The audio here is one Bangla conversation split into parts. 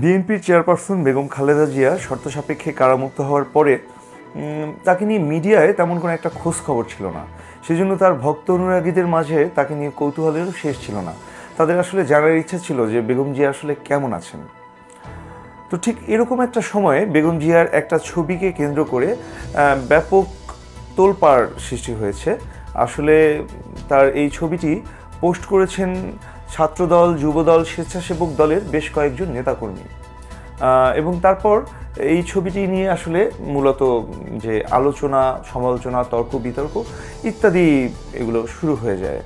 বিএনপির চেয়ারপারসন বেগম খালেদা জিয়া শর্ত সাপেক্ষে কারামুক্ত হওয়ার পরে তাকে নিয়ে মিডিয়ায় তেমন কোনো একটা খোঁজ খবর ছিল না। সেজন্য তার ভক্ত অনুরাগীদের মাঝে তাকে নিয়ে কৌতূহলেরও শেষ ছিল না। তাদের আসলে জানার ইচ্ছা ছিল যে বেগম জিয়া আসলে কেমন আছেন। তো ঠিক এরকম একটা সময়ে বেগম জিয়ার একটা ছবিকে কেন্দ্র করে ব্যাপক তোলপাড় সৃষ্টি হয়েছে। আসলে তার এই ছবিটি পোস্ট করেছেন ছাত্রদল, যুবদল, স্বেচ্ছাসেবক দলের বেশ কয়েকজন নেতাকর্মী। এবং তারপর এই ছবিটি নিয়ে আসলে মূলত যে আলোচনা, সমালোচনা, তর্ক, বিতর্ক ইত্যাদি এগুলো শুরু হয়ে যায়।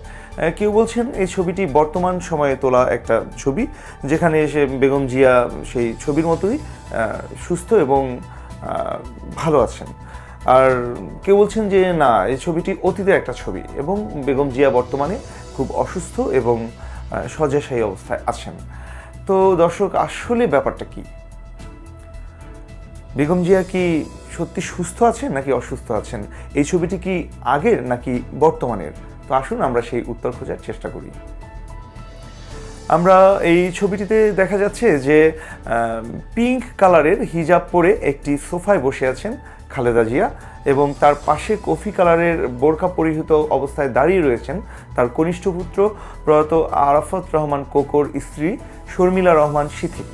কেউ বলছেন এই ছবিটি বর্তমান সময়ে তোলা একটা ছবি, যেখানে এসে বেগম জিয়া সেই ছবির মতোই সুস্থ এবং ভালো আছেন। আর কেউ বলছেন যে না, এই ছবিটি অতীতের একটা ছবি এবং বেগম জিয়া বর্তমানে খুব অসুস্থ এবং শয্যাশায়ী অবস্থায় আছেন। তো দর্শক, আসলে ব্যাপারটা কি? বেগম জিয়া কি সত্যি সুস্থ আছেন নাকি অসুস্থ আছেন? এই ছবিটি কি আগের নাকি বর্তমানের? তো আসুন আমরা সেই উত্তর খোঁজার চেষ্টা করি। আমরা এই ছবিটিতে দেখা যাচ্ছে যে পিঙ্ক কালারের হিজাব পরে একটি সোফায় বসে আছেন খালেদা জিয়া এবং তার পাশে কফি কালারের বোরকা পরিহিত অবস্থায় দাঁড়িয়ে রয়েছেন তার কনিষ্ঠ পুত্র প্রয়াত আরাফাত রহমান কোকর স্ত্রী শর্মিলা রহমান সিথি।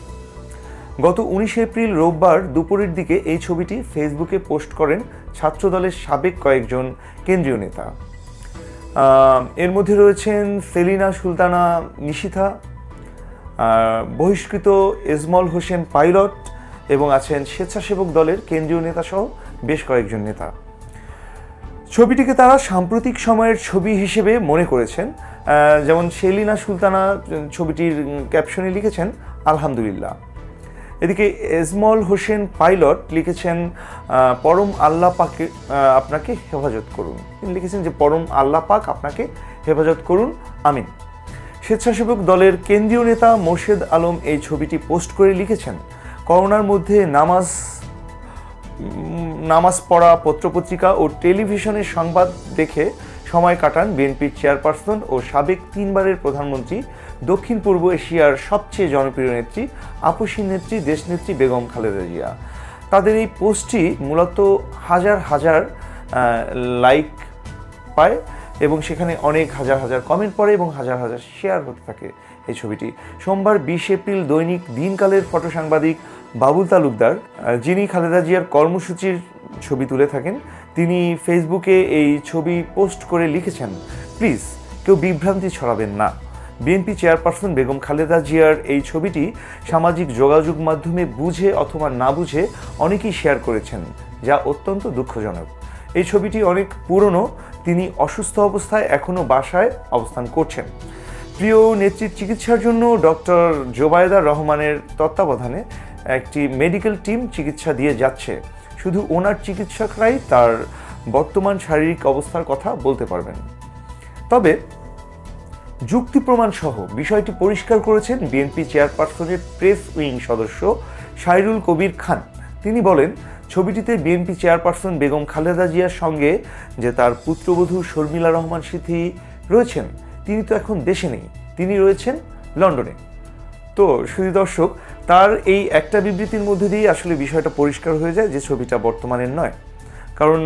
গত উনিশে এপ্রিল রোববার দুপুরের দিকে এই ছবিটি ফেসবুকে পোস্ট করেন ছাত্রদলের সাবেক কয়েকজন কেন্দ্রীয় নেতা। এর মধ্যে রয়েছেন সেলিনা সুলতানা নিশিথা বহিষ্কৃত এজমল হোসেন পাইলট এবং আছেন স্বেচ্ছাসেবক দলের কেন্দ্রীয় নেতা সহ বেশ কয়েকজন নেতা। ছবিটিকে তারা সাম্প্রতিক সময়ের ছবি হিসেবে মনে করেছেন। যেমন সেলিনা সুলতানা ছবিটির ক্যাপশনে লিখেছেন, আলহামদুলিল্লাহ। এদিকে এজমল হোসেন পাইলট লিখেছেন পরম আল্লাহ পাকে আপনাকে হেফাজত করুন। তিনি লিখেছেন যে, পরম আল্লাহ পাক আপনাকে হেফাজত করুন। আমিন। স্বেচ্ছাসেবক দলের কেন্দ্রীয় নেতা মোর্শেদ আলম এই ছবিটি পোস্ট করে লিখেছেন, করোনার মধ্যে নামাজ নামাজ পড়া, পত্রপত্রিকা ও টেলিভিশনের সংবাদ দেখে সময় কাটান বিএনপির চেয়ারপারসন ও সাবেক তিনবারের প্রধানমন্ত্রী, দক্ষিণ পূর্ব এশিয়ার সবচেয়ে জনপ্রিয় নেত্রী আপসী নেত্রী দেশনেত্রী বেগম খালেদা জিয়া। তাদের এই পোস্টটি মূলত হাজার হাজার লাইক পায় এবং সেখানে অনেক হাজার হাজার কমেন্ট পড়ে এবং হাজার হাজার শেয়ার হতে থাকে। এই ছবিটি। সোমবার বিশ এপ্রিল দৈনিক দিনকালের ফটো সাংবাদিক বাবুল তালুকদার যিনি খালেদা জিয়ার কর্মসূচির ছবি তুলে থাকেন, তিনি ফেসবুকে এই ছবি পোস্ট করে লিখেছেন, প্লিজ, কেউ বিভ্রান্তি ছড়াবেন না। বিএনপি চেয়ারপারসন বেগম খালেদা জিয়ার এই ছবিটি সামাজিক যোগাযোগ মাধ্যমে বুঝে অথবা না বুঝে অনেকেই শেয়ার করেছেন, যা অত্যন্ত দুঃখজনক। এই ছবিটি অনেক পুরনো, তিনি অসুস্থ অবস্থায় এখনও বাসায় অবস্থান করছেন। প্রিয় নেত্রীর চিকিৎসার জন্য ডক্টর জোবায়দা রহমানের তত্ত্বাবধানে একটি মেডিকেল টিম চিকিৎসা দিয়ে যাচ্ছে। শুধু ওনার চিকিৎসকরাই তার বর্তমান শারীরিক অবস্থার কথা বলতে পারবেন। তবে যুক্তি প্রমাণ সহ বিষয়টি পরিষ্কার করেছেন বিএনপি চেয়ারপারসনের প্রেস উইং সদস্য সাইরুল কবির খান। তিনি বলেন, ছবিটিতে বিএনপি চেয়ারপারসন বেগম খালেদা জিয়ার সঙ্গে যে তার পুত্রবধূ শর্মিলা রহমান সিথি রয়েছেন তিনি তো এখন দেশে নেই, তিনি রয়েছেন লন্ডনে। তো শুধু দর্শক, তার এই একটা বিবৃতির মধ্যে দিয়ে আসলে বিষয়টা পরিষ্কার হয়ে যায় যে ছবিটা বর্তমানের নয়। কারণ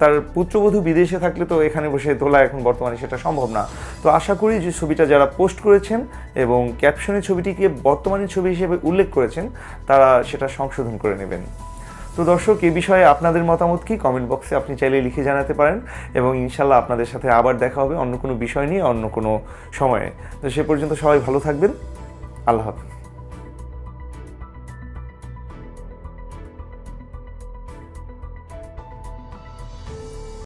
তার পুত্রবধূ বিদেশে থাকলে তো এখানে বসে তোলা এখন বর্তমানে সেটা সম্ভব না। তো আশা করি যে ছবিটা যারা পোস্ট করেছেন এবং ক্যাপশনে ছবিটিকে বর্তমানের ছবি হিসেবে উল্লেখ করেছেন, তারা সেটা সংশোধন করে নেবেন। তো দর্শক, এ বিষয়ে আপনাদের মতামত কি? কমেন্ট বক্সে আপনি চাইলে লিখে জানাতে পারেন এবং ইনশাল্লাহ আপনাদের সাথে আবার দেখা হবে অন্য কোনো বিষয় নিয়ে, অন্য কোনো সময়ে। তো সে পর্যন্ত সবাই ভালো থাকবেন। আল্লাহ হাফিজ।